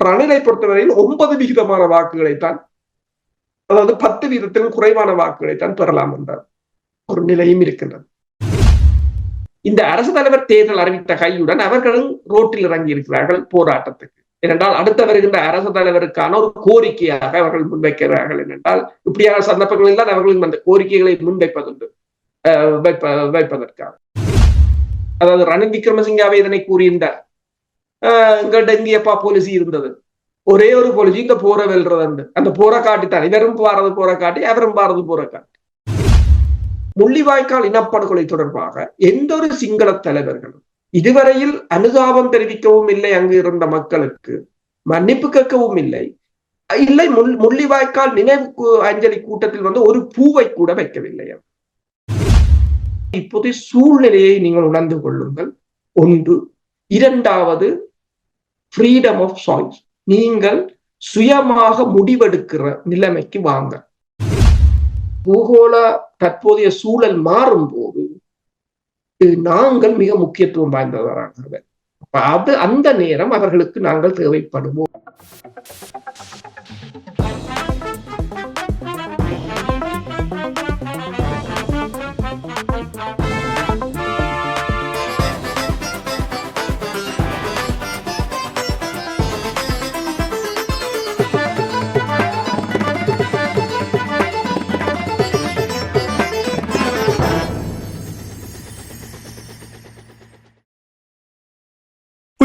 ரணிலை பொறுத்தவரையில் ஒன்பது விகிதமான வாக்குகளைத்தான் அதாவது பத்து வீதத்திலும் குறைவான வாக்குகளைத்தான் பெறலாம் என்ற ஒரு நிலையும் இருக்கின்றது. இந்த அரசு தலைவர் தேர்தல் அறிவித்த கையுடன் அவர்களும் ரோட்டில் இறங்கி இருக்கிறார்கள் போராட்டத்துக்கு. ஏனென்றால் அடுத்த வருகின்ற அரசு தலைவருக்கான ஒரு கோரிக்கையாக அவர்கள் முன்வைக்கிறார்கள் என்னென்றால் இப்படியான சந்தர்ப்பங்களில் தான் அவர்கள் அந்த கோரிக்கைகளை முன்வைப்பதுண்டு வைப்ப வைப்பதற்காக. அதாவது ரணில் விக்ரமசிங்காவை இதனை கூறியிருந்தார். எங்கள்கிட்ட இங்கேப்பா போலீஸ் இருந்தது. ஒரே ஒரு போலீஸ் இந்த போற வெல்றது அந்த போற காட்டித்தான் இவரும் பாரது போற காட்டி அவரும் பாரது போற காட்டி. முள்ளிவாய்க்கால் இனப்படுகொலை தொடர்பாக எந்த ஒரு சிங்கள தலைவர்களும் இதுவரையில் அனுதாபம் தெரிவிக்கவும் இல்லை அங்கு இருந்த மக்களுக்கு மன்னிப்பு கேட்கவும் இல்லை. இல்லை முள் முள்ளிவாய்க்கால் நினைவு அஞ்சலி கூட்டத்தில் வந்து ஒரு பூவை கூட வைக்கவில்லை. இப்போதைய சூழ்நிலையை நீங்கள் உணர்ந்து கொள்ளுங்கள். ஒன்று இரண்டாவது ஃப்ரீடம் ஆஃப் சாய்ஸ் நீங்கள் சுயமாக முடிவெடுக்கிற நிலைமைக்கு வாங்க. பூகோள தற்போதைய சூழல் மாறும் போது நாங்கள் மிக முக்கியத்துவம் வாய்ந்தவராக அது அந்த நேரம் அவர்களுக்கு நாங்கள் தேவைப்படுவோம்.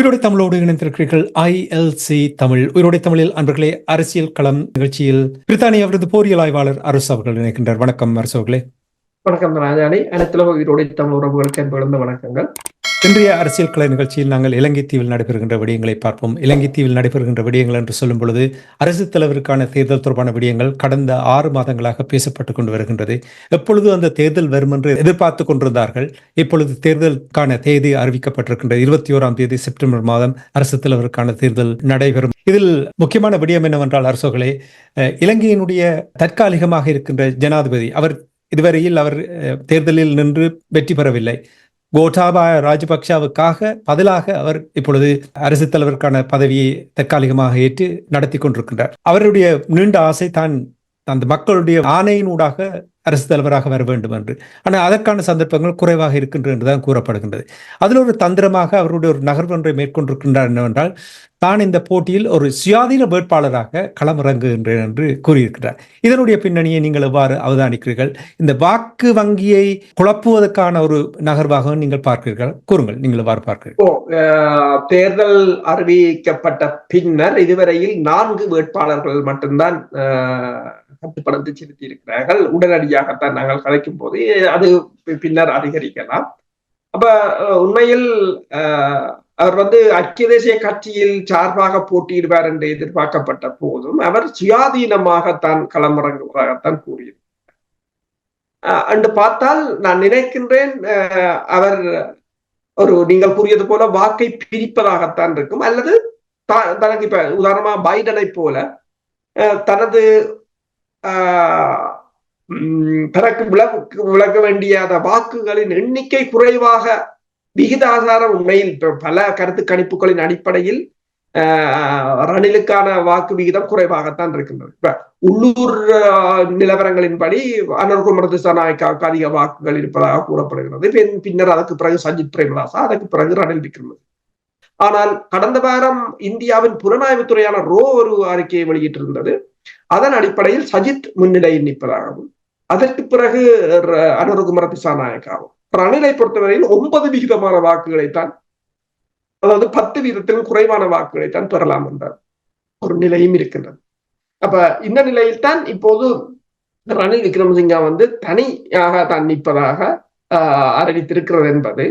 உயிரோடை தமிழோடு இணைந்திருக்கிறீர்கள். ஐஎல்சி தமிழ். உயிரோடை தமிழில் அன்பர்களே அரசியல் களம் நிகழ்ச்சியில் பிரித்தானிய அவரது போரியல் ஆய்வாளர் அரசு அவர்கள் இணைக்கின்றார் வணக்கம் அரசு அவர்களே. வணக்கம் ராஜாணி அனைத்துல உயிரோடை தமிழ் உறவுகளுக்கு என்பிழந்த வணக்கங்கள். இன்றைய அரசியல் கலை நிகழ்ச்சியில் நாங்கள் இலங்கை தீவில் நடைபெறுகின்ற விடயங்களை பார்ப்போம். இலங்கை தீவில் நடைபெறுகின்ற விடயங்கள் என்று சொல்லும் பொழுது அரசு தலைவருக்கான தேர்தல் தொடர்பான விடயங்கள் கடந்த ஆறு மாதங்களாக பேசப்பட்டுக் கொண்டு வருகின்றது. எப்பொழுது அந்த தேர்தல் வரும் என்று எதிர்பார்த்து கொண்டிருந்தார்கள். இப்பொழுது தேர்தலுக்கான தேதி அறிவிக்கப்பட்டிருக்கின்றது இருபத்தி ஓராம் தேதி செப்டம்பர் மாதம் அரசு தலைவருக்கான தேர்தல் நடைபெறும். இதில் முக்கியமான விடயம் என்னவென்றால் அரசோகளே இலங்கையினுடைய தற்காலிகமாக இருக்கின்ற ஜனாதிபதி அவர் இதுவரையில் அவர் தேர்தலில் நின்று வெற்றி பெறவில்லை. கோட்டாபாய ராஜபக்சாவுக்காக பதிலாக அவர் இப்பொழுது அரசு தலைவருக்கான பதவியை தற்காலிகமாக ஏற்று நடத்தி கொண்டிருக்கின்றார். அவருடைய நீண்ட ஆசை தான் அந்த மக்களுடைய ஆணையினூடாக அரசு தலைவராக வர வேண்டும் என்று. ஆனால் அதற்கான சந்தர்ப்பங்கள் குறைவாக இருக்கின்றது என்றுதான் கூறப்படுகின்றது. அதில் ஒரு தந்திரமாக அவருடைய ஒரு நகர்வு ஒன்றை மேற்கொண்டிருக்கின்றார் என்னவென்றால் தான் இந்த போட்டியில் ஒரு சுயாதீன வேட்பாளராக களமிறங்குகின்றேன் என்று கூறியிருக்கிறார். இதனுடைய பின்னணியை நீங்கள் எவ்வாறு அவதானிக்கிறீர்கள்? இந்த வாக்கு வங்கியை குழப்புவதற்கான ஒரு நகர்வாக நீங்கள் பார்க்கிறீர்கள்? கூறுங்கள் நீங்கள் எவ்வாறு பார்க்கிறீர்கள்? தேர்தல் அறிவிக்கப்பட்ட பின்னர் இதுவரையில் நான்கு வேட்பாளர்கள் மட்டும்தான் கட்டுப்படுத்தி செலுத்தி இருக்கிறார்கள் வழியாகத்தான் நாங்கள் கலைக்கும் போது அது பின்னர் அதிகரிக்கலாம். அப்ப உண்மையில் அவர் வந்து ஐக்கிய தேசிய கட்சியில் சார்பாக போட்டியிடுவார் என்று எதிர்பார்க்கப்பட்ட போதும் அவர் சுயாதீனமாகத்தான் களமிறங்குவதாகத்தான் கூறியிருக்கிறார் அன்று பார்த்தால் நான் நினைக்கின்றேன் அவர் ஒரு நீங்கள் கூறியது போல வாக்கை பிரிப்பதாகத்தான் இருக்கும். அல்லது தனக்கு இப்ப உதாரணமா பைடனை போல தனது தனக்கு விளக்கு விளக்க வேண்டியாத வாக்குகளின் எண்ணிக்கை குறைவாக விகிதாசாரம் உண்மையில் பல கருத்து கணிப்புகளின் அடிப்படையில் ரணிலுக்கான வாக்கு விகிதம் குறைவாகத்தான் இருக்கின்றது. இப்ப உள்ளூர் நிலவரங்களின்படி அனர்குமரது சனாய்க்காவுக்கு அதிக வாக்குகள் இருப்பதாக கூறப்படுகிறது. பின்னர் அதற்கு பிறகு சஜித் பிரேமதாசா அதற்கு பிறகு ரணில் விக்ரமது ஆனால் கடந்த வாரம் இந்தியாவின் புலனாய்வுத்துறையான ரோ ஒரு அறிக்கையை வெளியிட்டிருந்தது. அதன் அடிப்படையில் சஜித் முன்னிலையில் நிற்பதாகவும் அதற்கு பிறகு அனுரகுமர திசாநாயக்காவும் ரணிலை பொறுத்தவரையில் ஒன்பது விகிதமான வாக்குகளைத்தான் அதாவது பத்து வீதத்திலும் குறைவான வாக்குகளைத்தான் பெறலாம் என்ற ஒரு நிலையும் இருக்கின்றது. அப்ப இந்த நிலையில் தான் இப்போது ரணில் விக்ரமசிங்கா வந்து தனியாக தான் நிற்பதாக அறிவித்திருக்கிறது என்பது.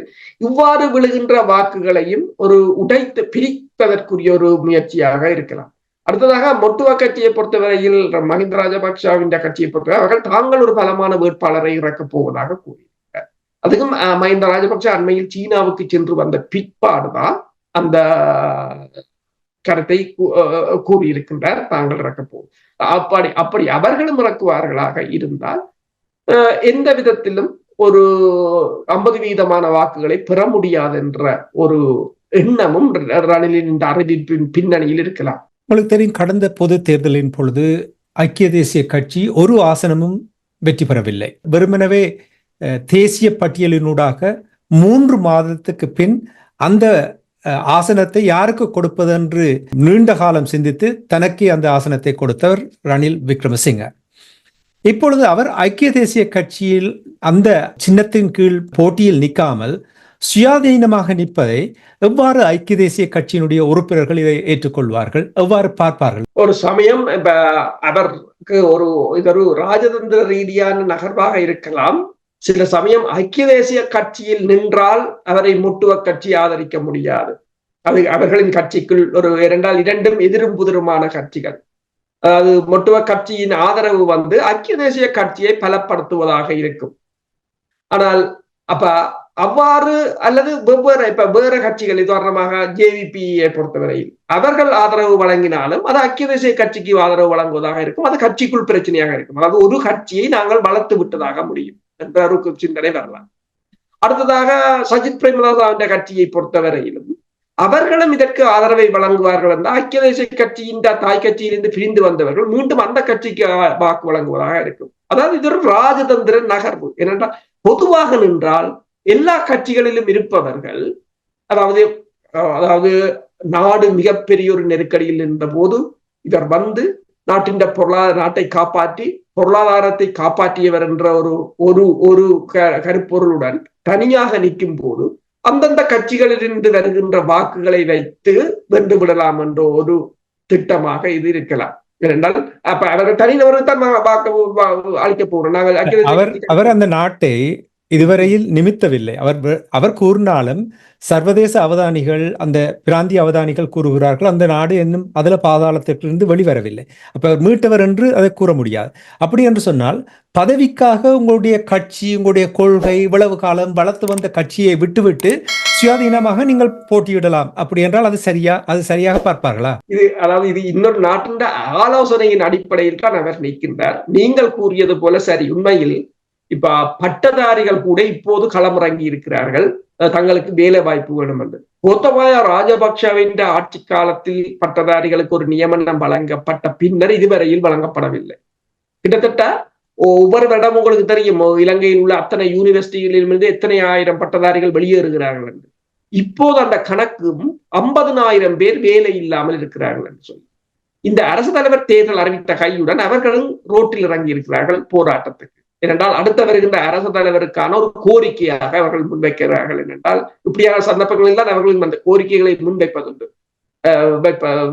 இவ்வாறு விழுகின்ற வாக்குகளையும் ஒரு உடைத்து பிரிப்பதற்குரிய ஒரு முயற்சியாக இருக்கலாம். அடுத்ததாக மொட்டுவ கட்சியை பொறுத்தவரையில் மஹிந்த ராஜபக்சாவின் கட்சியை பொறுத்தவரை அவர்கள் தாங்கள் ஒரு பலமான வேட்பாளரை இறக்கப் போவதாக கூறியிருக்கிறார். அதுக்கும் மஹிந்த ராஜபக்ச அண்மையில் சீனாவுக்கு சென்று வந்த பிற்பாடுதான் அந்த கருத்தை கூறியிருக்கின்றார். தாங்கள் இறக்கப் போவோம் அப்படி அப்படி அவர்களும் இறக்குவார்களாக இருந்தால் எந்த விதத்திலும் ஒரு ஐம்பது வீதமான வாக்குகளை பெற முடியாது என்ற ஒரு எண்ணமும் ரணிலின் இந்த அறிவிப்பின் பின்னணியில் இருக்கலாம். உங்களுக்கு தெரியும் கடந்த பொது தேர்தலின் பொழுது ஐக்கிய தேசிய கட்சி ஒரு ஆசனமும் வெற்றி பெறவில்லை. வெறுமனவே தேசிய பட்டியலினூடாக மூன்று மாதத்துக்கு பின் அந்த ஆசனத்தை யாருக்கு கொடுப்பதென்று நீண்ட காலம் சிந்தித்து தனக்கே அந்த ஆசனத்தை கொடுத்தவர் ரணில் விக்ரமசிங்க. இப்பொழுது அவர் ஐக்கிய தேசிய கட்சியில் அந்த சின்னத்தின் கீழ் போட்டியில் நிற்காமல் சுயாதீனமாக நிற்பதை எவ்வாறு ஐக்கிய தேசிய கட்சியினுடைய உறுப்பினர்கள் இதை ஏற்றுக்கொள்வார்கள்? எவ்வாறு பார்ப்பார்கள்? ஒரு சமயம் இப்ப அவருக்கு ஒரு இது ஒரு ராஜதந்திர ரீதியான நகர்வாக இருக்கலாம். சில சமயம் ஐக்கிய தேசிய கட்சியில் நின்றால் அவரை முட்டுவ கட்சி ஆதரிக்க முடியாது. அது அவர்களின் கட்சிக்குள் ஒரு இரண்டால் இரண்டும் எதிரும் புதிருமான கட்சிகள். அது மொட்டுவ கட்சியின் ஆதரவு வந்து ஐக்கிய தேசிய கட்சியை பலப்படுத்துவதாக இருக்கும். ஆனால் அப்ப அவ்வாறு அல்லது வெவ்வேறு இப்ப வேற கட்சிகள் உதாரணமாக ஜேவிபியை பொறுத்தவரையில் அவர்கள் ஆதரவு வழங்கினாலும் அது ஐக்கிய தேசிய கட்சிக்கு ஆதரவு வழங்குவதாக இருக்கும். அது கட்சிக்குள் பிரச்சனையாக இருக்கும். அதாவது ஒரு கட்சியை நாங்கள் வளர்த்து விட்டதாக முடியும் என்ற ஒரு சிந்தனை வரலாம். அடுத்ததாக சஜித் பிரேமதாசாவின் கட்சியை பொறுத்தவரையிலும் அவர்களும் இதற்கு ஆதரவை வழங்குவார்கள் என்றால் ஐக்கிய தேசிய கட்சியின் தாய் கட்சியிலிருந்து பிரிந்து வந்தவர்கள் மீண்டும் அந்த கட்சிக்கு வாக்கு வழங்குவதாக இருக்கும். அதாவது இது ஒரு ராஜதந்திர நகர்வு. ஏனென்றால் பொதுவாக நின்றால் எல்லா கட்சிகளிலும் இருப்பவர்கள் அதாவது அதாவது நாடு மிகப்பெரிய ஒரு நெருக்கடியில் இருந்த போது இவர் வந்து நாட்டின் பொருளாதார நாட்டை காப்பாற்றி பொருளாதாரத்தை காப்பாற்றியவர் என்ற ஒரு ஒரு ஒரு கருப்பொருளுடன் தனியாக நிற்கும் போது அந்தந்த கட்சிகளிலிருந்து வருகின்ற வாக்குகளை வைத்து வென்று விடலாம் என்ற ஒரு திட்டமாக இது இருக்கலாம். ஏனென்றால் அப்ப அவர்கள் தனிநபருக்கு தான் வாக்கு அளிக்க போறோம் நாங்கள் அவர் அவர் அந்த நாட்டை இதுவரையில் நிமித்தவில்லை. அவர் அவர் கூறினாலும் சர்வதேச அவதானிகள் அந்த பிராந்திய அவதானிகள் கூறுகிறார்கள் அந்த நாடு என்னும் அதில் பாதாளத்திலிருந்து வெளிவரவில்லை. அப்ப அவர் மீட்டவர் என்று அதை கூற முடியாது. அப்படி என்று சொன்னால் பதவிக்காக உங்களுடைய கட்சி உங்களுடைய கொள்கை இவ்வளவு காலம் வளர்த்து வந்த கட்சியை விட்டுவிட்டு சுயாதீனமாக நீங்கள் போட்டியிடலாம். அப்படி என்றால் அது சரியா அது சரியாக பார்ப்பார்களா? இது அதாவது இது இன்னொரு நாட்டின் ஆலோசனையின் அடிப்படையில் தான் அவர் நிற்கின்றார். நீங்கள் கூறியது போல சரி உண்மையில் இப்ப பட்டதாரிகள் கூட இப்போது களமிறங்கி இருக்கிறார்கள். தங்களுக்கு வேலை வாய்ப்பு வேணும் என்று கோத்தபாய ராஜபக்சவின் ஆட்சி காலத்தில் பட்டதாரிகளுக்கு ஒரு நியமனம் வழங்கப்பட்ட பின்னர் இதுவரையில் வழங்கப்படவில்லை. கிட்டத்தட்ட ஒவ்வொரு வருடம் உங்களுக்கு தெரியும் இலங்கையில் உள்ள அத்தனை யூனிவர்சிட்டிகளிலிருந்து எத்தனை ஆயிரம் பட்டதாரிகள் வெளியேறுகிறார்கள் என்று. இப்போது அந்த கணக்கும் ஐம்பதுனாயிரம் பேர் வேலை இல்லாமல் இருக்கிறார்கள் என்று சொல்லி. இந்த அரசு தலைவர் தேர்தல் அறிவித்த கையுடன் அவர்களும் ரோட்டில் இறங்கி இருக்கிறார்கள் போராட்டத்துக்கு. ஏனென்றால் அடுத்த வருகின்ற அரசு தலைவருக்கான ஒரு கோரிக்கையாக அவர்கள் முன்வைக்கிறார்கள் என்றால் இப்படியான சந்தர்ப்பங்களில் தான் அவர்கள் அந்த கோரிக்கைகளை முன்வைப்பதுண்டு.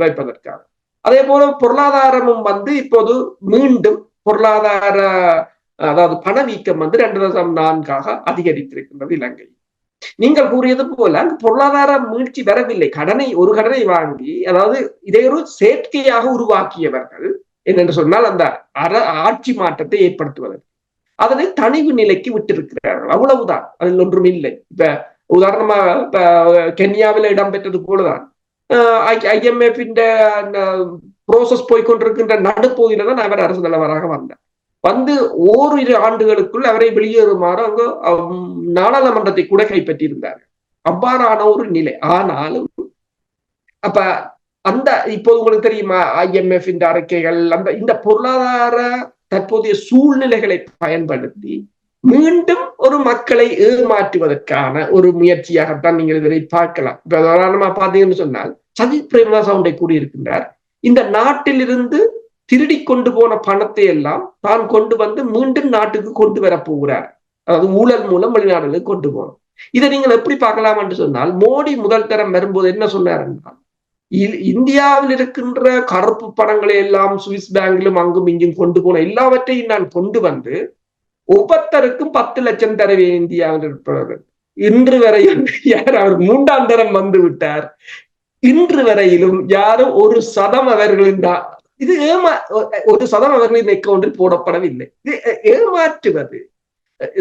வைப்பதற்காக. அதே போல பொருளாதாரமும் வந்து இப்போது மீண்டும் பொருளாதார அதாவது பணவீக்கம் வந்து ரெண்டு தசம் நான்காக அதிகரித்திருக்கின்றது இலங்கை. நீங்கள் கூறியது போல பொருளாதார மீழ்ச்சி வரவில்லை. கடனை ஒரு கடனை வாங்கி அதாவது இதை ஒரு செயற்கையாக உருவாக்கியவர்கள் என்னென்று சொன்னால் அந்த அற ஆட்சி மாற்றத்தை ஏற்படுத்துவதற்கு. அதனை தனிவு நிலைக்கு விட்டிருக்கிறார்கள். அவ்வளவுதான். அதில் ஒன்றும் இல்லை. இப்ப உதாரணமாக இப்ப கென்யாவில் இடம்பெற்றது போலதான். ஐஎம்எஃபின் ப்ரோசஸ் போய்கொண்டிருக்கின்ற நடுப்பகுதியில தான் அவர் அரசு தலைவராக வந்தார். வந்து ஓரிரு ஆண்டுகளுக்குள் அவரை வெளியேறுமாறு அங்கு நாடாளுமன்றத்தை கூட கைப்பற்றியிருந்தார். அவ்வாறான ஒரு நிலை. ஆனாலும் அப்ப அந்த இப்போது உங்களுக்கு தெரியுமா ஐஎம்எஃப் இந்த அறிக்கைகள் அந்த இந்த பொருளாதார தற்போதைய சூழ்நிலைகளை பயன்படுத்தி மீண்டும் ஒரு மக்களை ஏமாற்றுவதற்கான ஒரு முயற்சியாகத்தான் நீங்கள் இதனை பார்க்கலாம். இப்ப உதாரணமா பார்த்தீங்கன்னு சொன்னால் சஜித் பிரேமதாஸ் அவண்டை கூறியிருக்கின்றார். இந்த நாட்டிலிருந்து திருடி கொண்டு போன பணத்தை எல்லாம் தான் கொண்டு வந்து மீண்டும் நாட்டுக்கு கொண்டு வர போகிறார். அதாவது ஊழல் மூலம் வெளிநாடுகளுக்கு கொண்டு போகணும். இதை நீங்கள் எப்படி பார்க்கலாம் என்று சொன்னால் மோடி முதல் தரம் வரும்போது என்ன சொன்னார் என்றால் இந்தியாவில் இருக்கின்ற கருப்பு பணங்களை எல்லாம் சுவிஸ் பேங்கிலும் அங்கும் இங்கும் கொண்டு போன எல்லாவற்றையும் நான் கொண்டு வந்து ஒவ்வொருத்தருக்கும் பத்து லட்சம் தரவே இந்தியாவில் இருப்பவர்கள். இன்று வரை யார்? அவர் மூன்றாம் தரம் வந்து விட்டார். இன்று வரையிலும் யாரும் ஒரு சதம் அவர்களின் இது ஏமா ஒரு சதம் அவர்களின் அக்கௌண்டில் போடப்படவில்லை. இது ஏமாற்றுவது.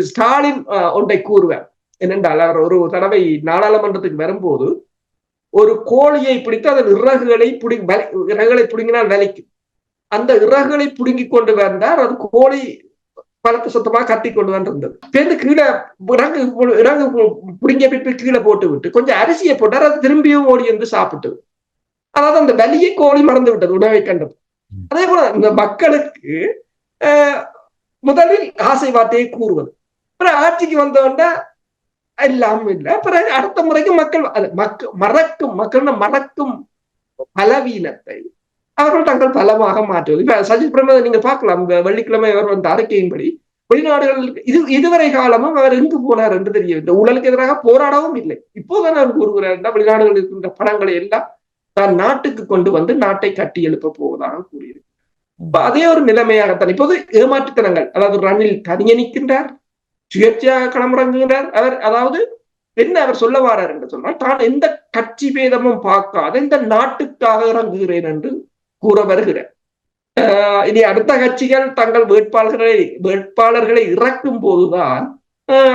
ஸ்டாலின் ஒன்றை கூறுவார். என்னென்றால் அவர் ஒரு தடவை நாடாளுமன்றத்துக்கு வரும்போது ஒரு கோழியை பிடித்து அதன் இறகுகளை புடி இறகுகளை பிடுங்கினால் விலைக்கு அந்த இறகுகளை புடுங்கி கொண்டு வந்தார். அது கோழி பலத்து சுத்தமா கட்டி கொண்டு வந்திருந்தது. பேருந்து கீழே இறங்கு இறங்கு புடுங்கிய பிற்பு கீழே போட்டு விட்டு கொஞ்சம் அரிசியை போட்டார். அது திரும்பியும் ஓடி வந்து சாப்பிட்டு அதாவது அந்த வலியை கோழி மறந்து விட்டது உணவை கண்டது. அதே போல இந்த மக்களுக்கு முதலில் ஆசை வார்த்தையை கூறுவது. அப்புறம் ஆட்சிக்கு வந்தவன்டா எல்லாம் இல்லை. பிறகு அடுத்த முறைக்கு மக்கள் மக்க மறக்கும் மக்கள் மறக்கும் பலவீனத்தை அவர்கள் தங்கள் பலமாக மாற்றுவது. இப்ப சஜித் பிரேமதை நீங்க பார்க்கலாம். வெள்ளிக்கிழமை அவர் வந்த அறிக்கையின்படி வெளிநாடுகளுக்கு இது இதுவரை காலமும் அவர் எங்கு போனார் என்று தெரியவில்லை. ஊழலுக்கு எதிராக போராடவும் இல்லை. இப்போதான் அவர் கூறுகிறார் வெளிநாடுகளில் இருக்கின்ற பணங்களை எல்லாம் தான் நாட்டுக்கு கொண்டு வந்து நாட்டை கட்டி எழுப்ப போவதாக கூறியிருக்கிறார். அதே ஒரு நிலைமையாகத்தான். இப்போது ஏமாற்றுத்தனங்கள் அதாவது ரணில் தனியே நிற்கின்றார் சுயேட்சையாக களமிறங்குகிறார் அவர் அதாவது என்ன அவர் சொல்ல வாரார் என்று சொன்னால் தான் எந்த கட்சி பேதமும் பார்க்காத இந்த நாட்டுக்காக இறங்குகிறேன் என்று கூற வருகிறார். ஆஹ் இனி அடுத்த கட்சிகள் தங்கள் வேட்பாளர்களை வேட்பாளர்களை இறக்கும் போதுதான்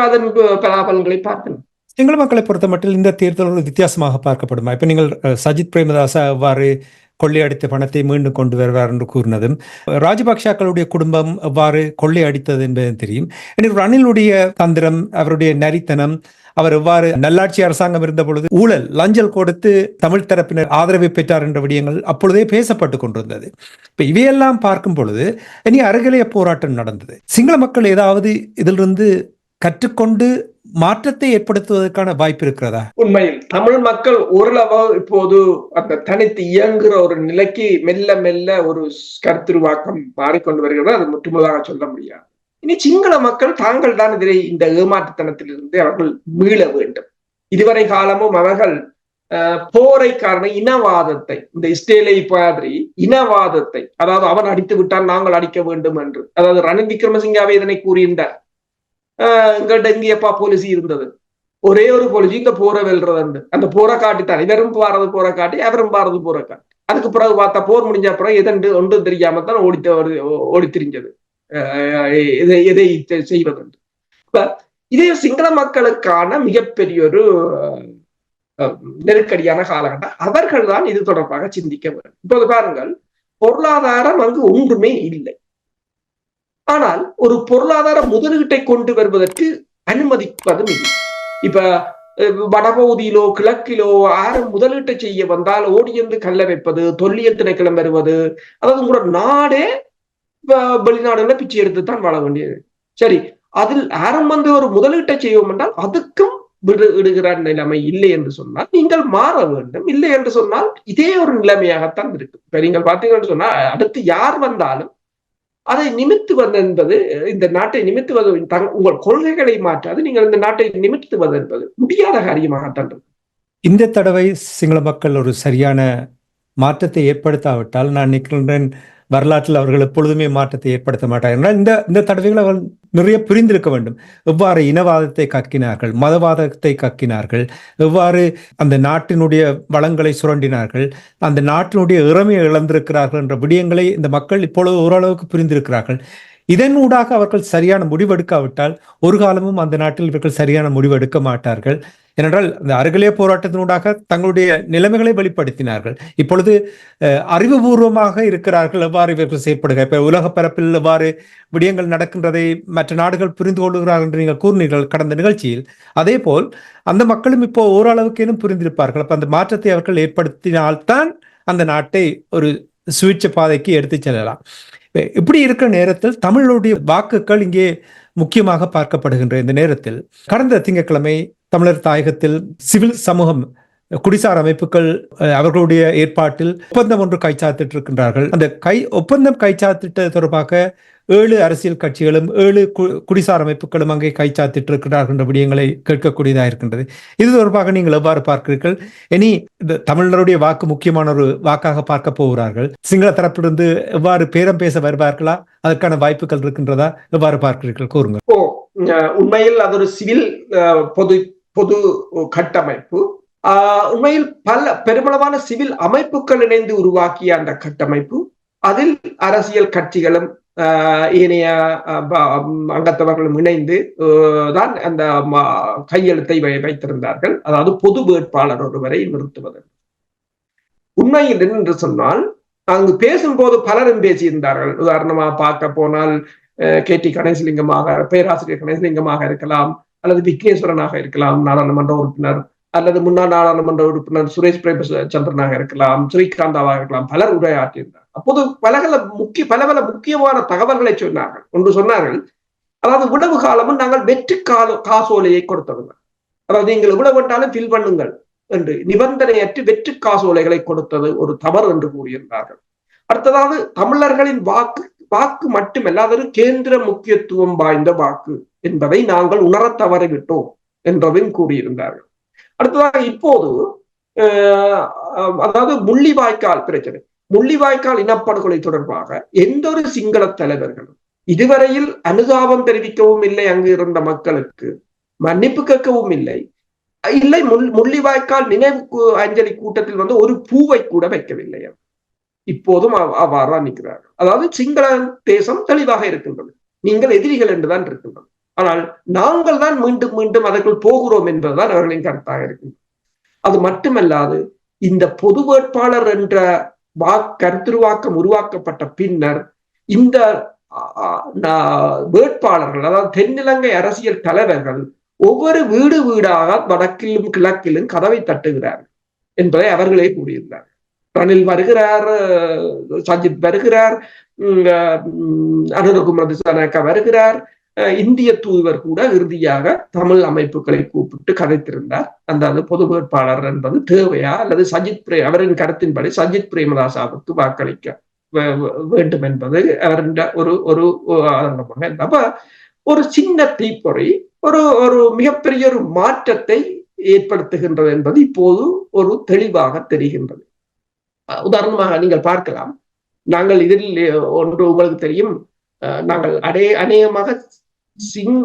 அதன் பலாபலன்களை பார்க்கணும். சிங்கள மக்களை பொறுத்த மட்டும் இந்த தேர்தல் வித்தியாசமாக பார்க்கப்படுமா? இப்ப நீங்கள் சஜித் பிரேமதாசா அவ்வாறு கொள்ளையடித்த பணத்தை மீண்டும் கொண்டு வருவார் என்று கூறினதும் ராஜபக்சாக்களுடைய குடும்பம் எவ்வாறு கொள்ளையடித்தது என்பது தெரியும். இனி ரணிலுடைய தந்திரம் அவருடைய நரித்தனம் அவர் எவ்வாறு நல்லாட்சி அரசாங்கம் இருந்த பொழுது ஊழல் லஞ்சல் கொடுத்து தமிழ் தரப்பினர் ஆதரவை பெற்றார் என்ற விடயங்கள் அப்பொழுதே பேசப்பட்டு கொண்டிருந்தது. இப்ப இவையெல்லாம் பார்க்கும் பொழுது இனி அருகிலேய போராட்டம் நடந்தது. சிங்கள மக்கள் ஏதாவது இதிலிருந்து கற்றுக்கொண்டு மாற்றத்தை ஏற்படுத்துவதற்கான வாய்ப்பு இருக்கிறதா? உண்மையில் தமிழ் மக்கள் ஓரளவு இப்போது அந்த தனித்து இயங்குகிற ஒரு நிலைக்கு மெல்ல மெல்ல ஒரு கருத்துருவாக்கம் மாறிக்கொண்டு வருகிறது. அது முற்றுமுழுதாக சொல்ல முடியாது. இனி சிங்கள மக்கள் தாங்கள் தான் இதில் இந்த ஏமாற்றுத்தனத்திலிருந்து அவர்கள் மீள வேண்டும். இதுவரை காலமும் அவர்கள் போரை காரணம் இனவாதத்தை இந்த இஸ்ரேலை மாதிரி இனவாதத்தை அதாவது அவன் அடித்து விட்டால் நாங்கள் அடிக்க வேண்டும் என்று அதாவது ரணில் விக்ரமசிங்காவே இதனை கூறியிருந்தார். ஆஹ் எங்கள்ட்ட எங்கேயப்பா போலீஸ் இருந்தது? ஒரே ஒரு போலீஸ் இந்த போரை வெல்றதுண்டு அந்த போரை காட்டித்தான் இவரும் பாரது போரை காட்டி அவரும் பாரது போரை காட்டி. அதுக்கு பிறகு பார்த்தா போர் முடிஞ்ச அப்புறம் எதண்டு ஒன்றும் தெரியாம தான் ஓடி ஓடி திரிஞ்சது. ஆஹ் எதை எதை இப்ப இதே சிங்கள மக்களுக்கான மிகப்பெரிய ஒரு நெருக்கடியான காலகட்டம். அவர்கள் தான் இது தொடர்பாக சிந்திக்க வேண்டும். இப்போது பாருங்கள் பொருளாதாரம் அங்கு ஒன்றுமே இல்லை. ஆனால் ஒரு பொருளாதார முதலீட்டை கொண்டு வருவதற்கு அனுமதிப்பதும் இல்லை. இப்ப வடபகுதியிலோ கிழக்கிலோ யாரும் முதலீட்டை செய்ய வந்தால் ஓடியந்து கல்ல வைப்பது தொல்லியல் திணைக்களம் வருவது அதாவது உங்களோட நாடே வெளிநாடுல பிச்சை எடுத்து தான் வாழ வேண்டியது. சரி அதில் யாரும் வந்து ஒரு முதலீட்டை செய்வோம் என்றால் அதுக்கும் விடு விடுகிற நிலைமை இல்லை என்று சொன்னால் நீங்கள் மாற வேண்டும். இல்லை என்று சொன்னால் இதே ஒரு நிலைமையாகத்தான் இருக்கு இப்ப நீங்கள் பார்த்தீங்கன்னு சொன்னா அடுத்து யார் வந்தாலும் அதை நிமித்துவது என்பது இந்த நாட்டை நிமித்துவது உங்கள் கொள்கைகளை மாற்றாது நீங்கள் இந்த நாட்டை நிமித்துவது என்பது முடியாத காரியமாகத்தான் இந்த தடவை சிங்கள மக்கள் ஒரு சரியான மாற்றத்தை ஏற்படுத்தாவிட்டால் நான் நினைக்கின்றேன் வரலாற்றில் அவர்கள் எப்பொழுதுமே மாற்றத்தை ஏற்படுத்த மாட்டார்கள். என்றால் இந்த இந்த தடவைகள் அவர்கள் நிறைய புரிந்திருக்க வேண்டும். எவ்வாறு இனவாதத்தை கக்கினார்கள் மதவாதத்தை கக்கினார்கள் எவ்வாறு அந்த நாட்டினுடைய வளங்களை சுரண்டினார்கள் அந்த நாட்டினுடைய இறமையை இழந்திருக்கிறார்கள் என்ற விடயங்களை இந்த மக்கள் இப்பொழுது ஓரளவுக்கு புரிந்திருக்கிறார்கள். இதன் ஊடாக அவர்கள் சரியான முடிவெடுக்காவிட்டால் ஒரு காலமும் அந்த நாட்டில் இவர்கள் சரியான முடிவெடுக்க மாட்டார்கள். ஏனென்றால் இந்த அருகிலே போராட்டத்தினூடாக தங்களுடைய நிலைமைகளை வெளிப்படுத்தினார்கள். இப்பொழுது அறிவுபூர்வமாக இருக்கிறார்கள். எவ்வாறு இவர்கள் செயற்படுகிறார் இப்ப உலக பரப்பில் எவ்வாறு விடயங்கள் நடக்கின்றதை மற்ற நாடுகள் புரிந்து கொள்கிறார்கள் என்று நீங்கள் கூறினீர்கள் கடந்த நிகழ்ச்சியில். அதே போல் அந்த மக்களும் இப்போ ஓரளவுக்கேனும் புரிந்திருப்பார்கள். அப்போ அந்த மாற்றத்தை அவர்கள் ஏற்படுத்தினால்தான் அந்த நாட்டை ஒரு சுவிட்ச பாதைக்கு எடுத்துச் செல்லலாம். இப்படி இருக்கிற நேரத்தில் தமிழுடைய வாக்குகள் இங்கே முக்கியமாக பார்க்கப்படுகின்ற இந்த நேரத்தில். கடந்த திங்கட்கிழமை தமிழர் தாயகத்தில் சிவில் சமூகம் குடிசார் அமைப்புகள் அவர்களுடைய ஏற்பாட்டில் ஒப்பந்தம் ஒன்று கைச்சாத்திட்டு இருக்கின்றார்கள் அந்த கை ஒப்பந்தம் கைச்சாத்திட்ட தொடர்பாக ஏழு அரசியல் கட்சிகளும் ஏழு குடிசார் அமைப்புகளும் அங்கே கைச்சாத்திட்டு இருக்கிறார்கள் என்ற விடயங்களை கேட்கக்கூடியதாக இருக்கின்றது. இது தொடர்பாக நீங்கள் எவ்வாறு பார்க்கிறீர்கள்? இனி இந்த தமிழருடைய வாக்கு முக்கியமான ஒரு வாக்காக பார்க்க போகிறார்கள். சிங்கள தரப்பிலிருந்து எவ்வாறு பேரம் பேச வருவார்களா? அதற்கான வாய்ப்புகள் இருக்கின்றதா? எவ்வாறு பார்க்கிறீர்கள்? கூறுங்க உண்மையில் அது ஒரு சிவில் பொது பொது கட்டமைப்பு. உண்மையில் பல பெருமளவான சிவில் அமைப்புகள் இணைந்து உருவாக்கிய அந்த கட்டமைப்பு அதில் அரசியல் கட்சிகளும் ஆஹ் ஏனைய அங்கத்தவர்களும் இணைந்து தான் அந்த கையெழுத்தை வைத்திருந்தார்கள். அதாவது பொது வேட்பாளர் ஒருவரை நிறுத்துவது உண்மையில் என்று சொன்னால் அங்கு பேசும்போது பலரும் பேசியிருந்தார்கள். உதாரணமா பார்க்க போனால் கே. டி. கணேசலிங்கமாக பேராசிரியர் கணேசலிங்கமாக இருக்கலாம் அல்லது விக்னேஸ்வரனாக இருக்கலாம் நாடாளுமன்ற உறுப்பினர் அல்லது முன்னாள் நாடாளுமன்ற உறுப்பினர் சுரேஷ் பிரேம சந்திரனாக இருக்கலாம் ஸ்ரீகாந்தாவாக இருக்கலாம் பலர் உரையாற்றியிருந்தார் அப்போது பல பல முக்கிய பல பல முக்கியமான தகவல்களை சொன்னார்கள். ஒன்று சொன்னார்கள் அதாவது உணவு காலமும் நாங்கள் வெற்றி கால காசோலையை கொடுத்தவர்கள். அதாவது நீங்கள் இவ்வளவு என்றாலும் ஃபில் பண்ணுங்கள் என்று நிபந்தனையற்று வெற்றி காசோலைகளை கொடுத்தது ஒரு தவறு என்று கூறியிருந்தார்கள். அடுத்ததாவது தமிழர்களின் வாக்கு வாக்கு மட்டுமல்ல அது ஒரு கேந்திர முக்கியத்துவம் வாய்ந்த வாக்கு என்பதை நாங்கள் உணரத் தவறிவிட்டோம் என்றதையும் கூறியிருந்தார்கள். அடுத்ததாக இப்போது அதாவது முள்ளிவாய்க்கால் பிரச்சனை. முள்ளிவாய்க்கால் இனப்படுகொலை தொடர்பாக எந்த ஒரு சிங்கள தலைவர்களும் இதுவரையில் அனுதாபம் தெரிவிக்கவும் இல்லை அங்கு இருந்த மக்களுக்கு. மன்னிப்பு கேட்கவும் இல்லை. இல்லை முள் முள்ளிவாய்க்கால் நினைவு அஞ்சலி கூட்டத்தில் வந்து ஒரு பூவை கூட வைக்கவில்லை இப்போதும் அவ்வாறு நிற்கிறார்கள் அதாவது சிங்கள தேசம் தெளிவாக இருக்கின்றது. நீங்கள் எதிரிகள் என்றுதான் இருக்கின்றது. ஆனால் நாங்கள் தான் மீண்டும் மீண்டும் அதற்குள் போகிறோம் என்பதுதான் அவர்களின் கருத்தாக இருக்கும். அது மட்டுமல்லாது இந்த பொது வேட்பாளர் என்ற வா கருத்துருவாக்கம் உருவாக்கப்பட்ட பின்னர் இந்த வேட்பாளர்கள் அதாவது தென்னிலங்கை அரசியல் தலைவர்கள் ஒவ்வொரு வீடு வீடாக வடக்கிலும் கிழக்கிலும் கதவை தட்டுகிறார்கள் என்பதை அவர்களே கூறியிருந்தார். ரணில் வருகிறார் சஜித் வருகிறார் அனுரகுமார் திசாநாயக்கா வருகிறார் இந்திய தூதுவர் கூட இறுதியாக தமிழ் அமைப்புகளை கூப்பிட்டு கதைத்திருந்தார். அந்த அந்த பொது வேட்பாளர் என்பது தேவையா? அல்லது சஜித் பிரே அவரின் கருத்தின்படி சஜித் பிரேமதாசாவுக்கு வாக்களிக்க வேண்டும் என்பது அவரின் ஒரு ஒரு ஆதங்கமாக அப்ப ஒரு சின்ன தீப்பொறி ஒரு ஒரு மிகப்பெரிய ஒரு மாற்றத்தை ஏற்படுத்துகின்றது என்பது இப்போது ஒரு தெளிவாக தெரிகின்றது. உதாரணமாக நீங்கள் பார்க்கலாம். நாங்கள் இதில் ஒன்று உங்களுக்கு தெரியும். நாங்கள் அடே அநேகமாக சிங்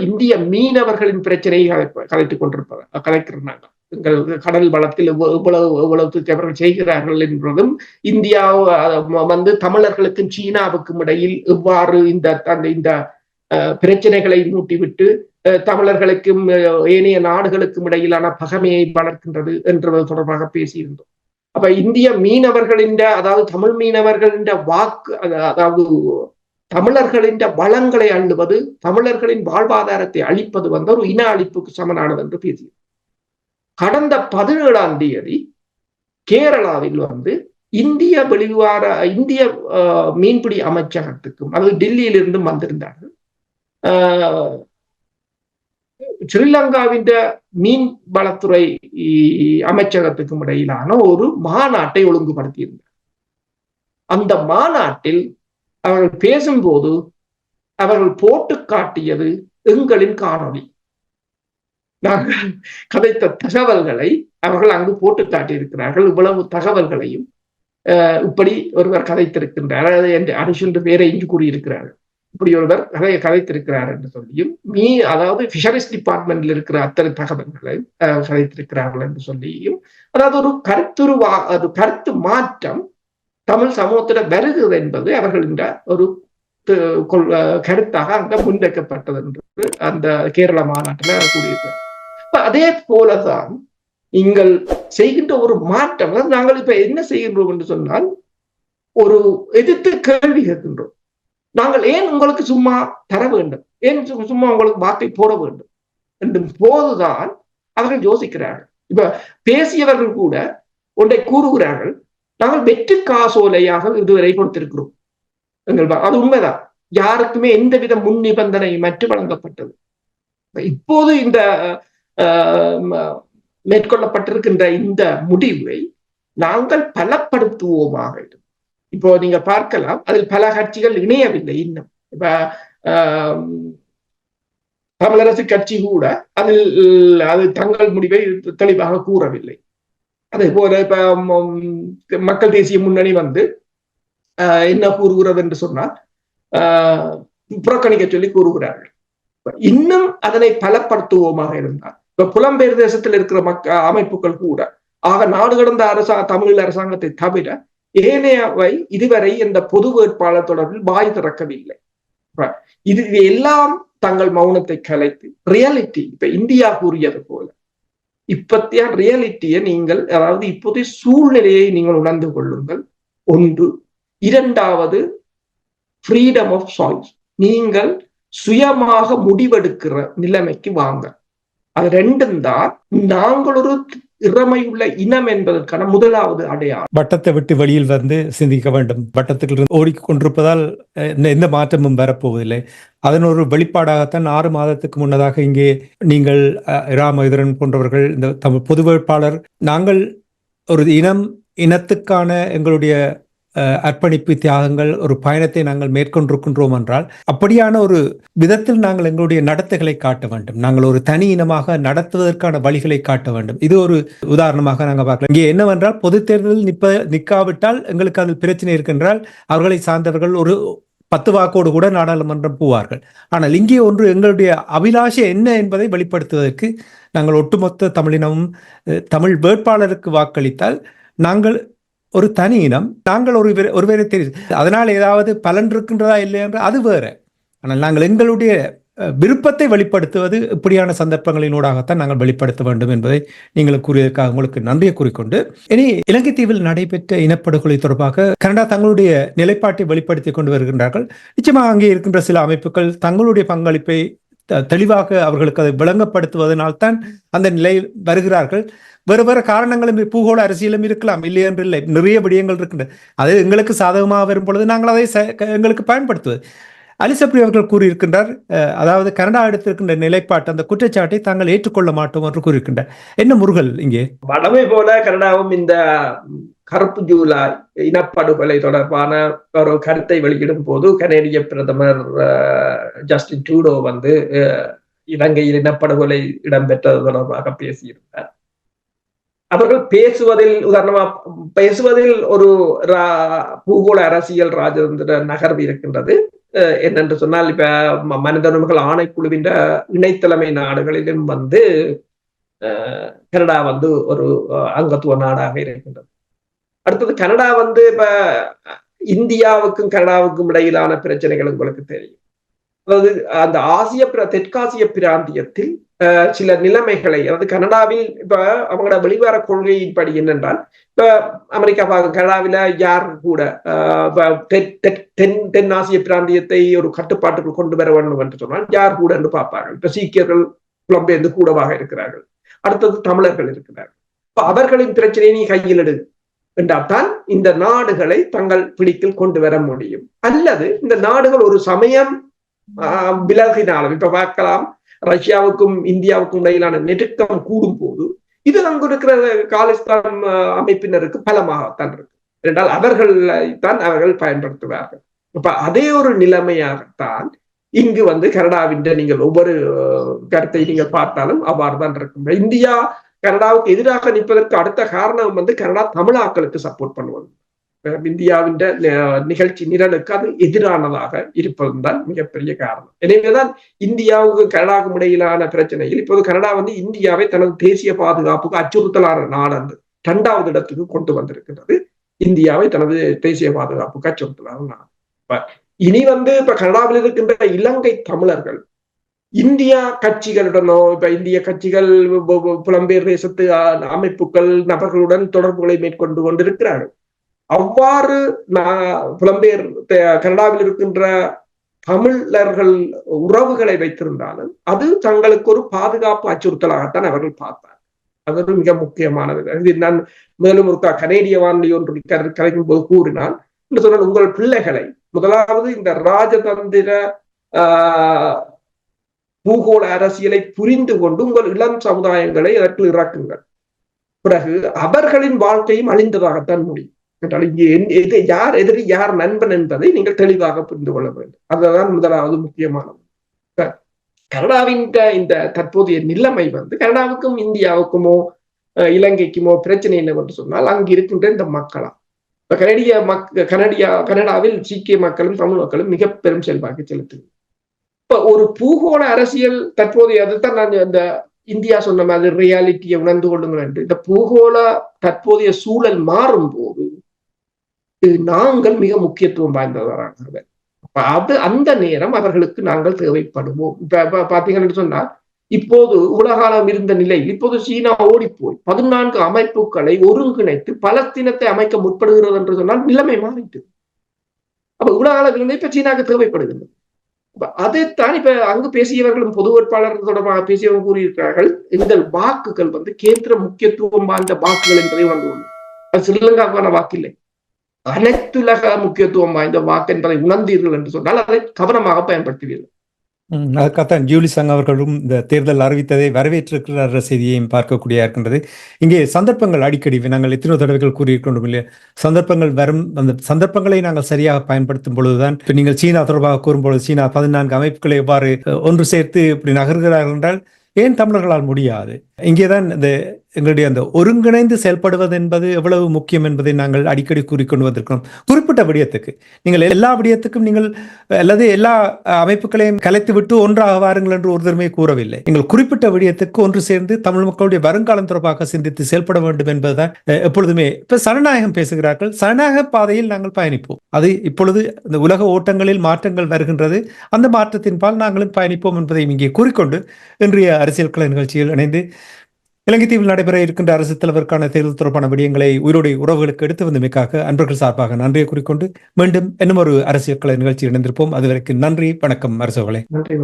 இந்திய மீனவர்களின் பிரச்சனையை கலைத்துக் கொண்டிருப்பது கலைக்கிறாங்க எங்கள் கடல் வளத்தில் எவ்வளவு எவ்வளவு அவர்கள் செய்கிறார்கள் என்பதும் இந்தியா வந்து தமிழர்களுக்கும் சீனாவுக்கும் இடையில் எவ்வாறு இந்த அந்த இந்த பிரச்சனைகளை மூட்டிவிட்டு தமிழர்களுக்கும் ஏனைய நாடுகளுக்கும் இடையிலான பகமையை வளர்க்கின்றது என்றது தொடர்பாக பேசியிருந்தோம். அப்ப இந்திய மீனவர்களின் அதாவது தமிழ் மீனவர்களின் வாக்கு அதாவது தமிழர்களின் வளங்களை அள்ளுவது தமிழர்களின் வாழ்வாதாரத்தை அழிப்பது வந்து ஒரு இன அழிப்புக்கு சமனானது என்று பேசியது. கடந்த பதினேழாம் தேதி கேரளாவில் வந்து இந்திய வெளிவார இந்திய மீன்பிடி அமைச்சகத்துக்கும் அதாவது டெல்லியிலிருந்தும் வந்திருந்தார்கள். ஸ்ரீலங்காவின் மீன் வளத்துறை அமைச்சகத்துக்கும் இடையிலான ஒரு மாநாட்டை ஒழுங்குபடுத்தியிருந்தார். அந்த மாநாட்டில் அவர்கள் பேசும்போது அவர்கள் போட்டு காட்டியது எங்களின் காணொளி. நாங்கள் கதைத்த தகவல்களை அவர்கள் அங்கு போட்டு காட்டியிருக்கிறார்கள். இவ்வளவு தகவல்களையும் இப்படி ஒருவர் கதைத்திருக்கின்றார். என்று அனுஷன் பேரை இங்கு கூறியிருக்கிறார்கள். இப்படி ஒருவர் கதையை கதைத்திருக்கிறார் என்று சொல்லியும் மீ அதாவது ஃபிஷரிஸ் டிபார்ட்மெண்ட்ல இருக்கிற அத்தனை தகவல்களை கதைத்திருக்கிறார்கள் என்று சொல்லியும் அதாவது ஒரு கருத்துருவா அது கருத்து மாற்றம் தமிழ் சமூகத்துல வருகிறது என்பது அவர்களின் ஒரு கருத்தாக அங்க முன்வைக்கப்பட்டது என்று அந்த கேரள மாநாட்டில் கூறியிருக்கிறார் அதே போலதான் நீங்கள் செய்கின்ற ஒரு மாற்றம் நாங்கள் இப்ப என்ன செய்கின்றோம் என்று சொன்னால் ஒரு எதிர்த்து கேள்வி கேட்கின்றோம். நாங்கள் ஏன் உங்களுக்கு சும்மா தர வேண்டும்? ஏன் சும்மா உங்களுக்கு வார்த்தை போட வேண்டும்? என்றும் போதுதான் அவர்கள் யோசிக்கிறார்கள். இப்ப பேசியவர்கள் கூட ஒன்றை கூறுகிறார்கள் நாங்கள் வெற்றி காசோலையாக இதுவரை கொடுத்திருக்கிறோம். எங்கள் அது உண்மைதான். யாருக்குமே எந்தவித முன் நிபந்தனை மற்றும் வழங்கப்பட்டது. இப்போது இந்த மேற்கொள்ளப்பட்டிருக்கின்ற இந்த முடிவை நாங்கள் பலப்படுத்துவோமாக இப்போ நீங்க பார்க்கலாம் அதில் பல கட்சிகள் இணையவில்லை இன்னும். இப்ப தமிழரசு கட்சி கூட அதில் அது தங்கள் முடிவை தெளிவாக கூறவில்லை. அதே போல இப்ப மக்கள் தேசிய முன்னணி வந்து என்ன கூறுகிறது என்று சொன்னால் புறக்கணிக்க சொல்லி கூறுகிறார்கள். இன்னும் அதனை பலப்படுத்துவோமாக இருந்தால் இப்ப புலம்பெயர் தேசத்தில் இருக்கிற மக்க அமைப்புகள் கூட ஆக நாடு கடந்த அரசா தமிழ் அரசாங்கத்தை தவிர ஏனையவை இதுவரை இந்த பொது வேட்பாளர் தொடர்பில் வாய் திறக்கவில்லை. இது எல்லாம் தங்கள் மௌனத்தை கலைத்து ரியாலிட்டி இப்ப இந்தியா கூறியது போல இப்பத்திய ரியாலிட்டியை நீங்கள் அதாவது இப்போதைய சூழ்நிலையை நீங்கள் உணர்ந்து கொள்ளுங்கள். ஒன்று. இரண்டாவது ஃப்ரீடம் ஆஃப் சாய்ஸ் நீங்கள் சுயமாக முடிவெடுக்கிற நிலைமைக்கு வாங்க. அது ரெண்டும் தான். நாங்கள் ஒரு இறமையுள்ள இனம் என்பதற்கான முதலாவது அடையாளம். வட்டத்தை விட்டு வெளியில் வந்து சிந்திக்க வேண்டும். வட்டத்துக்கு ஓடிக்கொண்டிருப்பதால் எந்த- மாற்றமும் வரப்போவதில்லை. அதன் ஒரு வெளிப்பாடாகத்தான் ஆறு மாதத்துக்கு முன்னதாக இங்கே நீங்கள் அஹ், போன்றவர்கள் இந்த தமிழ் பொது வேட்பாளர் நாங்கள் ஒரு இனம் இனத்துக்கான எங்களுடைய அர்ப்பணிப்பு தியாகங்கள் ஒரு பயணத்தை நாங்கள் மேற்கொண்டிருக்கின்றோம் என்றால் அப்படியான ஒரு விதத்தில் நாங்கள் எங்களுடைய நடத்தைகளை காட்ட வேண்டும். நாங்கள் ஒரு தனி இனமாக நடத்துவதற்கான வழிகளை காட்ட வேண்டும். இது ஒரு உதாரணமாக நாங்கள் பார்க்கலாம். இங்கே என்னவென்றால் பொது தேர்தலில் நிற்ப நிற்காவிட்டால் எங்களுக்கு அதில் பிரச்சனை இருக்கின்றால் அவர்களை சார்ந்தவர்கள் ஒரு பத்து வாக்கோடு கூட நாடாளுமன்றம் போவார்கள். ஆனால் இங்கே ஒன்று எங்களுடைய அபிலாஷை என்ன என்பதை வெளிப்படுத்துவதற்கு நாங்கள் ஒட்டுமொத்த தமிழினமும் தமிழ் வேட்பாளருக்கு வாக்களித்தால் நாங்கள் ஒரு தனி இனம் நாங்கள் ஒரு வே- தெரியும் அதனால் ஏதாவது பலன் இருக்கின்றதா இல்லை என்று அது வேற. ஆனால் நாங்கள் எங்களுடைய விருப்பத்தை வெளிப்படுத்துவது இப்படியான சந்தர்ப்பங்களினூடாகத்தான் நாங்கள் வெளிப்படுத்த வேண்டும் என்பதை நீங்கள் கூறியதற்காக உங்களுக்கு நன்றியை கூறிக்கொண்டு இனி இலங்கை தீவில் நடைபெற்ற இனப்படுகொலை தொடர்பாக கனடா தங்களுடைய நிலைப்பாட்டை வெளிப்படுத்திக் கொண்டு வருகின்றார்கள். நிச்சயமாக அங்கே இருக்கின்ற சில அமைப்புகள் தங்களுடைய பங்களிப்பை தெளிவாக அவர்களுக்கு அதை விளங்கப்படுத்துவதனால்தான் அந்த நிலையில் வருகிறார்கள். வேறு வேறு காரணங்களும் பூகோள அரசியலும் இருக்கலாம். இல்லை என்று இல்லை. நிறைய விடயங்கள் இருக்கின்றன அது எங்களுக்கு சாதகமாக வரும் பொழுது நாங்கள் அதை எங்களுக்கு பயன்படுத்துவது. அலிசப்ரி அவர்கள் கூறியிருக்கின்றார் அதாவது கனடா எடுத்திருக்கின்ற நிலைப்பாட்டு அந்த குற்றச்சாட்டை தாங்கள் ஏற்றுக்கொள்ள மாட்டோம் என்று கூறியிருக்கின்றார். என்ன முருகல் இங்கே? வடமை போல கனடாவும் இந்த கருப்பு ஜூலை இனப்படுகொலை தொடர்பான ஒரு கருத்தை வெளியிடும் போது கனேடிய பிரதமர் ஜஸ்டின் ட்ரூடோ வந்து இலங்கையில் இனப்படுகொலை இடம்பெற்றது தொடர்பாக பேசியிருந்தார். அவர்கள் பேசுவதில் உதாரணமா பேசுவதில் ஒரு ரா- பூகோள அரசியல் ராஜதந்திர நகர்வு இருக்கின்றது. அஹ், என்னென்று சொன்னால் இப்ப ம- மனித உரிமைகள் ஆணைக்குழுவின் இணைத்தலைமை நாடுகளிலும் வந்து கனடா வந்து ஒரு அங்கத்துவ நாடாக இருக்கின்றது. அடுத்தது கனடா வந்து இப்ப இந்தியாவுக்கும் கனடாவுக்கும் இடையிலான பிரச்சனைகள் உங்களுக்கு தெரியும். அதாவது அந்த ஆசிய பிர- தெற்காசிய பிராந்தியத்தில் சில நிலைமைகளை அதாவது கனடாவில் இப்ப அவங்களோட வெளிவார கொள்கையின்படி என்னென்றால் இப்ப அமெரிக்கா கனடாவில யார் கூட தென் தென்- ஆசிய பிராந்தியத்தை ஒரு கட்டுப்பாட்டுக்குள் கொண்டு வர வேண்டும் என்று சொன்னால் யார் கூட என்று பார்ப்பார்கள். இப்ப சீக்கியர்கள் புலம்பெயர்ந்து கூடவாக இருக்கிறார்கள். அடுத்தது தமிழர்கள் இருக்கிறார்கள். அவர்களின் பிரச்சனையை நீ கையில் எடு. என்றால்தான் இந்த நாடுகளை தங்கள் பிடிக்கில் கொண்டு வர முடியும். அல்லது இந்த நாடுகள் ஒரு சமயம் விலகினாலும் இப்ப பார்க்கலாம் ரஷ்யாவுக்கும் இந்தியாவுக்கும் இடையிலான நெருக்கம் கூடும் போது இது அங்கு இருக்கிற காலிஸ்தான் அமைப்பினருக்கு பலமாகத்தான் இருக்கு. என்றால் அவர்களை தான் அவர்கள் பயன்படுத்துவார்கள். இப்ப அதே ஒரு நிலைமையாகத்தான் இங்கு வந்து கனடாவின் நீங்கள் ஒவ்வொரு கருத்தை நீங்கள் பார்த்தாலும் அவ்வாறு தான் இருக்கும். இந்தியா கனடாவுக்கு எதிராக நிற்பதற்கு அடுத்த காரணம் வந்து கனடா தமிழாக்களுக்கு சப்போர்ட் பண்ணுவது. இந்தியாவின் நிகழ்ச்சி நிரலுக்கு அது எதிரானதாக இருப்பதுதான் மிகப்பெரிய காரணம். எனவேதான் இந்தியாவுக்கு கனடாவுக்கும் இடையிலான பிரச்சனையில் இப்போது கனடா வந்து இந்தியாவை தனது தேசிய பாதுகாப்புக்கு அச்சுறுத்தலான நாடு இரண்டாவது இடத்துக்கு கொண்டு வந்திருக்கிறது இந்தியாவை தனது தேசிய பாதுகாப்புக்கு அச்சுறுத்தலான நாடு. இனி வந்து இப்ப கனடாவில் இருக்கின்ற இலங்கை தமிழர்கள் இந்தியா கட்சிகளுடனோ இப்ப இந்திய கட்சிகள் புலம்பெயர் தேசத்து அமைப்புகள் நபர்களுடன் தொடர்புகளை மேற்கொண்டு கொண்டிருக்கிறார்கள். அவ்வாறு நான் புலம்பெயர் தே- கனடாவில் இருக்கின்ற தமிழர்கள் உறவுகளை வைத்திருந்தாலும் அது தங்களுக்கு ஒரு பாதுகாப்பு அச்சுறுத்தலாகத்தான் அவர்கள் பார்த்தார் அது ஒரு மிக முக்கியமானது. இது நான் மேலும் ஒரு கனேடிய வானொலி ஒன்று கலைக்கும் போது கூறினான் என்று சொன்னால் உங்கள் பிள்ளைகளை முதலாவது இந்த ராஜதந்திர ஆஹ் பூகோள அரசியலை புரிந்து கொண்டு உங்கள் இளம் சமுதாயங்களை அதற்கு இறக்குங்கள். பிறகு அவர்களின் வாழ்க்கையும் அழிந்ததாகத்தான் முடியும். என்றால் இங்கே என்- எது யார் எதிரி யார் நண்பன் என்பதை நீங்கள் தெளிவாக புரிந்து கொள்ள வேண்டும். அதுதான் முதலாவது முக்கியமானது கனடாவின் இந்த தற்போதைய நிலைமை வந்து கனடாவுக்கும் இந்தியாவுக்குமோ அஹ், இலங்கைக்குமோ பிரச்சனை என்னவென்று சொன்னால் அங்கு இருக்கின்ற இந்த மக்களா இப்ப கனடிய மக் கனடியா கனடாவில் சீக்கிய மக்களும் தமிழ் மக்களும் மிக பெரும் செல்வாக்கு செலுத்துகிறது இப்ப ஒரு பூகோள அரசியல் தற்போதைய அதுதான் நான் இந்த இந்தியா சொன்ன மாதிரி ரியாலிட்டியை உணர்ந்து கொள்ளுங்கள் என்று. இந்த பூகோள தற்போதைய சூழல் மாறும் போது இது நாங்கள் மிக முக்கியத்துவம் வாய்ந்தவராக அது அந்த நேரம் அவர்களுக்கு நாங்கள் தேவைப்படுவோம். இப்ப பாத்தீங்கன்னு சொன்னா இப்போது உலகாலம் இருந்த நிலையில் இப்போது சீனா ஓடிப்போய் பதினான்கு அமைப்புகளை ஒருங்கிணைத்து பலஸ்தீனத்தை அமைக்க முற்படுகிறது என்று சொன்னால் நிலைமை மாறிட்டு. அப்ப உலகாலம் இருந்த இப்ப சீனாக்கு தேவைப்படுகிறது. அதைத்தான் இப்ப அங்கு பேசியவர்களும் பொது வேட்பாளர் தொடர்பாக பேசியவர்கள் கூறியிருக்கிறார்கள். இந்த வாக்குகள் வந்து கேந்திர முக்கியத்துவம் வாய்ந்த வாக்குகள் என்பதை உணர்ந்து கொள்ளும் அது ஸ்ரீலங்காவுக்கான வாக்கு இல்லை அனைத்துலக முக்கியத்துவம் வாய்ந்த வாக்கு என்பதை உணர்ந்தீர்கள் என்று சொன்னால் அதை கவனமாக பயன்படுத்துவீர்கள். அதுக்காகத்தான் ஜூலி சங் அவர்களும் இந்த தேர்தல் அறிவித்ததை வரவேற்றிருக்கிறார் செய்தியையும் பார்க்கக்கூடிய இருக்கின்றது. இங்கே சந்தர்ப்பங்கள் அடிக்கடி நாங்கள் எத்தனையோ தடவைகள் கூறியிருக்கின்றோம் இல்லையா? சந்தர்ப்பங்கள் வரும் அந்த சந்தர்ப்பங்களை நாங்கள் சரியாக பயன்படுத்தும் பொழுதுதான் இப்போ நீங்கள் சீனா தொடர்பாக கூறும்பொழுது சீனா பதினான்கு அமைப்புகளை எவ்வாறு ஒன்று சேர்த்து இப்படி நகர்கிறார்கள் என்றால் ஏன் தமிழர்களால் முடியாது? இங்கேதான் இந்த எங்களுடைய அந்த ஒருங்கிணைந்து செயல்படுவது என்பது எவ்வளவு முக்கியம் என்பதை நாங்கள் அடிக்கடி கூறிக்கொண்டு வந்திருக்கிறோம் குறிப்பிட்ட விடயத்துக்கு. நீங்கள் எல்லா விடயத்துக்கும் நீங்கள் அல்லது எல்லா அமைப்புகளையும் கலைத்து விட்டு ஒன்றாக வாருங்கள் என்று ஒரு தருமையை கூறவில்லை. நீங்கள் குறிப்பிட்ட விடயத்துக்கு ஒன்று சேர்ந்து தமிழ் மக்களுடைய வருங்காலம் தொடர்பாக சிந்தித்து செயல்பட வேண்டும் என்பதுதான் எப்பொழுதுமே இப்ப சனநாயகம் பேசுகிறார்கள். சனநாயக பாதையில் நாங்கள் பயணிப்போம். அது இப்பொழுது இந்த உலக ஓட்டங்களில் மாற்றங்கள் வருகின்றது. அந்த மாற்றத்தின் பால் நாங்களும் பயணிப்போம் என்பதை இங்கே கூறிக்கொண்டு இன்றைய அரசியல் கலை நிகழ்ச்சியில் இணைந்து இலங்கை தீவில் நடைபெற இருக்கின்ற அரசு தலைவருக்கான தேர்தல் தொடர்பான விடயங்களை உயிரோடு உறவுகளுக்கு எடுத்து வந்தமைக்காக அன்பர்கள் சார்பாக நன்றியை கூறிக்கொண்டு மீண்டும் இன்னும் ஒரு அரசியல் கலை நிகழ்ச்சியில் இணைந்திருப்போம். அதுவரைக்கும் நன்றி வணக்கம் அரசுகளே நன்றி